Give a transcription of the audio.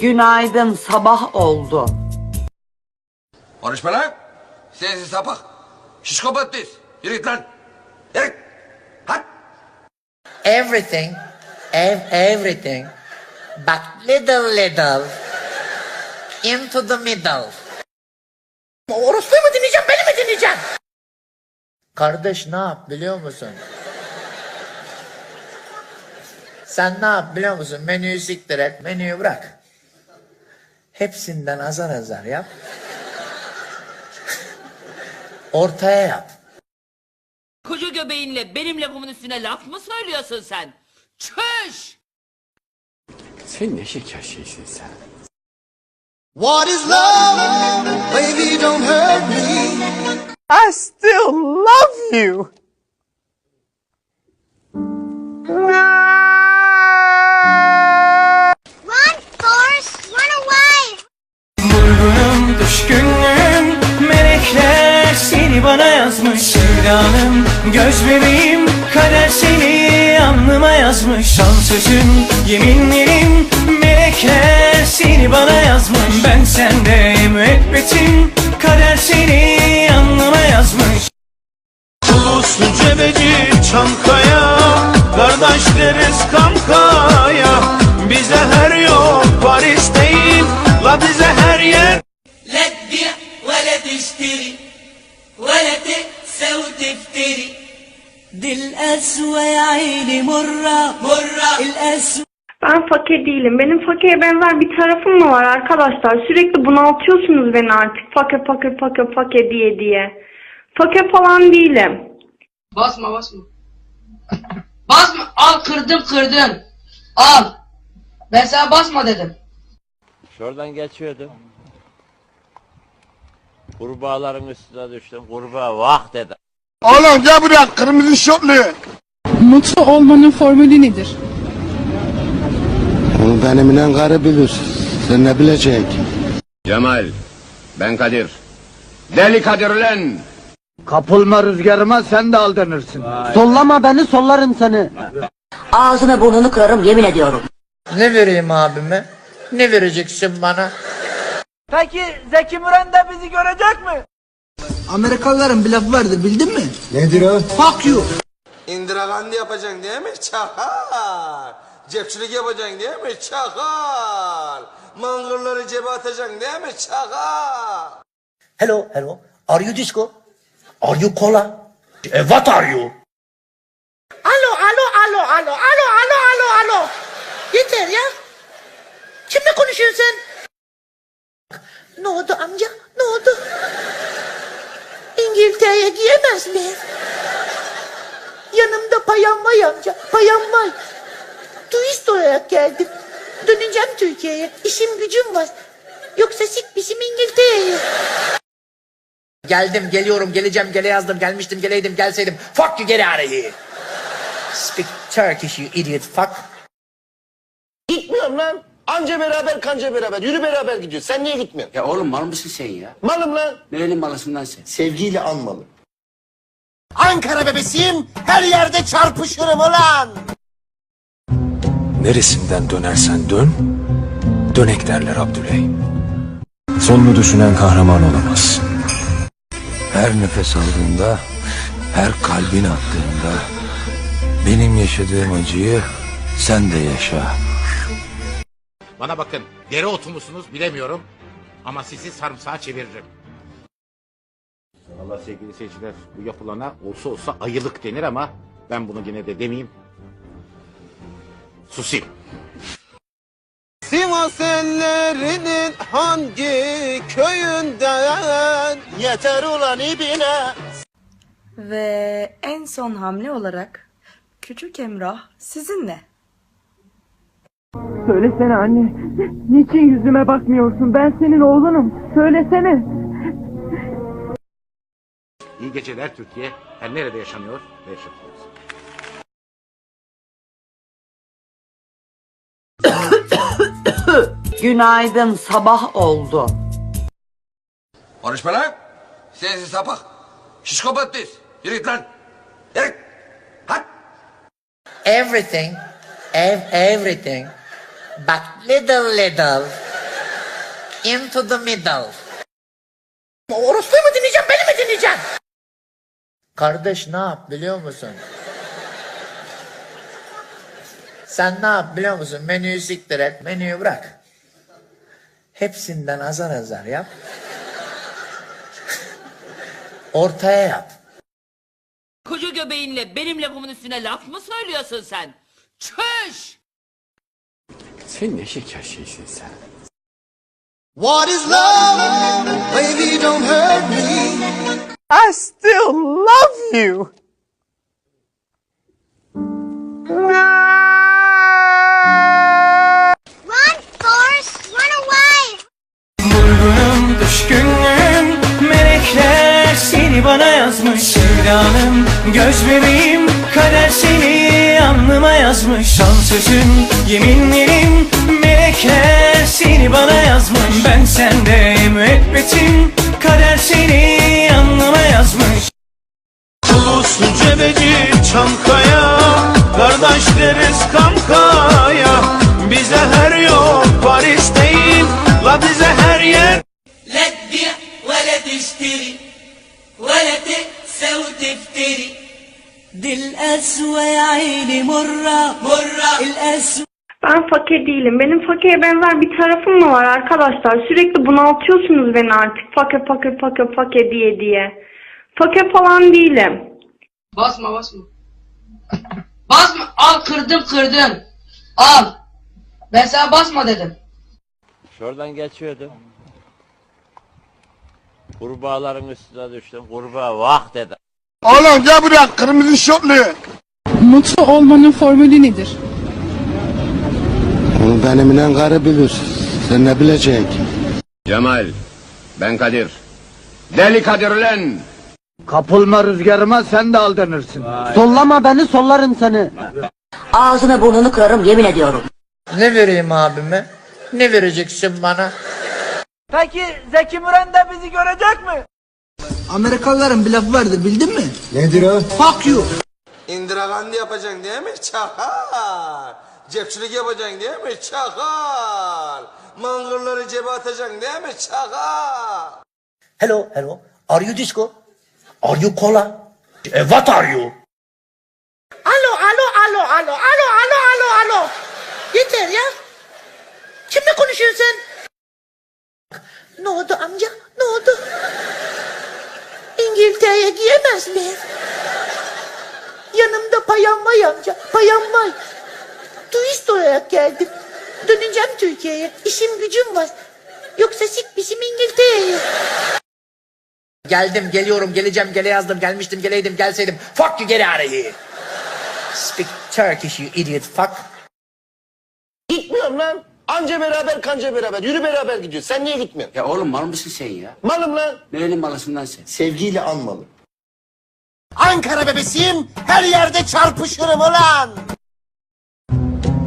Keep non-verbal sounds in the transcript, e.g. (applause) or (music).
Günaydın sabah oldu. Konuşma lan. Sensiz sapık. Şişko patates. Yürü git lan. Yürü git. Hadi. Everything, ev everything, but little little into the middle. Orospu'yu mu dinleyeceğim, beni mi dinleyeceğim? Kardeş ne yap biliyor musun? Sen ne yap biliyor musun? Menüyü siktir et, menüyü bırak. Hepsinden azar azar yap. Ortaya yap. Koca göbeğinle benim lafımın üstüne laf mı söylüyorsun sen? Çüş! Sen ne şeker şeysin sen. What is love? Baby, don't hurt me. I still love you. Düşkünlüğüm, melekler seni bana yazmış. Sevdalım, göz bebeğim, kader seni alnıma yazmış. Şan sözüm, yeminlerim, melekler seni bana yazmış. Ben sende müebbetim, kader seni alnıma yazmış. Uluslu cebeci Çankaya Kardeşleriz kankaya Bize her yol Paris değil La bize her تشتري ولا تقسى وتفتري دي القسوة يا عيني مرة مرة القسوة Ben fakir değilim. Benim fakire benzer bir tarafım mı var arkadaşlar? Sürekli bunaltıyorsunuz beni artık. Fakir fakir fakir fakir diye diye. Fakir falan değilim. Basma basma. (laughs) basma al kırdım kırdım. Al. Ben sana basma dedim. Şuradan geçiyordum. Kurbağaların üstüne düştüm. Kurbağa vah dedi. Oğlum gel buraya kırmızı şortlu Mutlu olmanın formülü nedir? Onu benim inen karı bilir Sen ne bilecek Cemal. Ben Kadir. Deli Kadir lan. Kapılma rüzgarıma sen de aldanırsın Sollama beni sollarım seni. Ağzını burnunu kırarım yemin ediyorum. Ne vereyim abime? Ne vereceksin bana? Peki Zeki Müren de bizi görecek mi? Amerikalıların bir lafı vardır bildin mi? Nedir o? Fuck you İndira Gandhi yapacaksın değil mi? Çakal. Cepçilik yapacaksın değil mi? Çakal. Mangırları cebe atacaksın değil mi? Çakal. Hello, hello. Are you disco? Are you cola? Eh, what are you? Alo, alo, alo, alo, alo, alo, alo, alo. Yeter ya. Kimle konuşuyorsun sen? Ne oldu amca? Ne oldu? İngiltere'ye giyemez miyim? Yanımda payan var amca, payan var. Turist olarak geldim. Döneceğim Türkiye'ye. İşim gücüm var. Yoksa sik bizim İngiltere'ye. Geldim, geliyorum, geleceğim, gele yazdım, gelmiştim, geleydim, gelseydim. Fuck you, of here. Speak Turkish, you idiot fuck. Anca beraber kanca beraber Yürü beraber gidiyoruz Sen niye gitmiyorsun? Ya oğlum mal mısın sen ya? Malım lan Nerenin malısın lan sen? Sevgiyle anmalı Ankara bebesiyim Her yerde çarpışırım ulan Neresinden dönersen dön, dönek derler Abdüley. Sonunu düşünen kahraman olamaz. Her nefes aldığında, her kalbin attığında, benim yaşadığım acıyı sen de yaşa. Bana bakın. Dereotu musunuz bilemiyorum. Ama sizi sarımsağa çeviririm. Allah sevgili seyirciler bu yapılana olsa olsa ayılık denir ama ben bunu yine de demeyeyim. Susayım. Sivas ellerinin hangi köyünden Yeter ulan ibine Ve en son hamle olarak Küçük Emrah sizinle. Söylesene anne. Niçin yüzüme bakmıyorsun? Ben senin oğlunum. Söylesene. İyi geceler Türkiye. Her nerede yaşanıyor ve yaşatılıyor. (coughs) Günaydın sabah oldu. Konuşma lan. Sensiz sapık. Şişko patates. Yürü git lan. Yürü. Hadi. Everything, ev everything, But little little. Into the middle. Orospu'yu mu dinleyeceğim, beni mi dinleyeceğim? Kardeş ne yap biliyor musun? Sen ne yap biliyor musun? Menüyü siktir et, menüyü bırak. Hepsinden azar azar yap. Ortaya yap. Koca göbeğinle benim lafımın üstüne laf mı söylüyorsun sen? Çüş! Sen ne şeker şeysin sen. What is love? Baby don't hurt me. I still love you. hayalim Göz bebeğim kader seni alnıma yazmış. Şansözüm yeminlerim melekler seni bana yazmış. Ben sende müebbetim kader seni alnıma yazmış. Uluslu cebeci Çankaya Kardeş deriz kankaya. Bize her yol Paris değil La bize her yer. Let ve let iştiri Ve let تقسى وتفتري دي القسوة يا عيني مرة مرة القسوة Ben fakir değilim. Benim fakire benzer bir tarafım mı var arkadaşlar? Sürekli bunaltıyorsunuz beni artık. Fakir fakir fakir fakir diye diye. Fakir falan değilim. Basma basma. (laughs) basma. Al kırdım kırdım. Al. Ben sana basma dedim. Şuradan geçiyordum. Kurbağaların üstüne düştüm. Kurbağa vah dedi. Oğlum gel buraya kırmızı şortlu. Mutlu olmanın formülü nedir? Onu benimle karı bilir. Sen ne bilecek? Cemal, ben Kadir. Deli Kadir lan! Kapılma rüzgarıma sen de aldanırsın. Sollama beni sollarım seni. Ağzını burnunu kırarım yemin ediyorum. Ne vereyim abime? Ne vereceksin bana? Peki Zeki Müren de bizi görecek mi? Amerikalıların bir lafı vardı bildin mi? Nedir o? Fuck you. Indira Gandhi yapacaksın değil mi? Çakal. Cepçilik yapacaksın değil mi? Çakal. Mangırları cebe atacaksın değil mi? Çakal. Hello, hello. Are you disco? Are you cola? Eh, what are you? Alo, alo, alo, alo, alo, alo, alo, alo. Yeter ya. Kimle konuşuyorsun sen? Ne oldu amca? Ne oldu? İngiltere'ye giyemez miyim? Yanımda payan var amca, payan var. Turist olarak geldim. Döneceğim Türkiye'ye. İşim gücüm var. Yoksa sikmişim İngiltere'ye. Geldim, geliyorum, geleceğim, gele yazdım, gelmiştim, geleydim, gelseydim. Fuck you, get out of here. Speak Turkish, you idiot fuck. Gitmiyorum lan. Anca beraber kanca beraber. Yürü beraber gidiyoruz. Sen niye gitmiyorsun? Ya oğlum mal mısın sen ya? Malım lan. Nerenin malısından sen? Sevgiyle anmalı. Ankara bebesiyim. Her yerde çarpışırım ulan.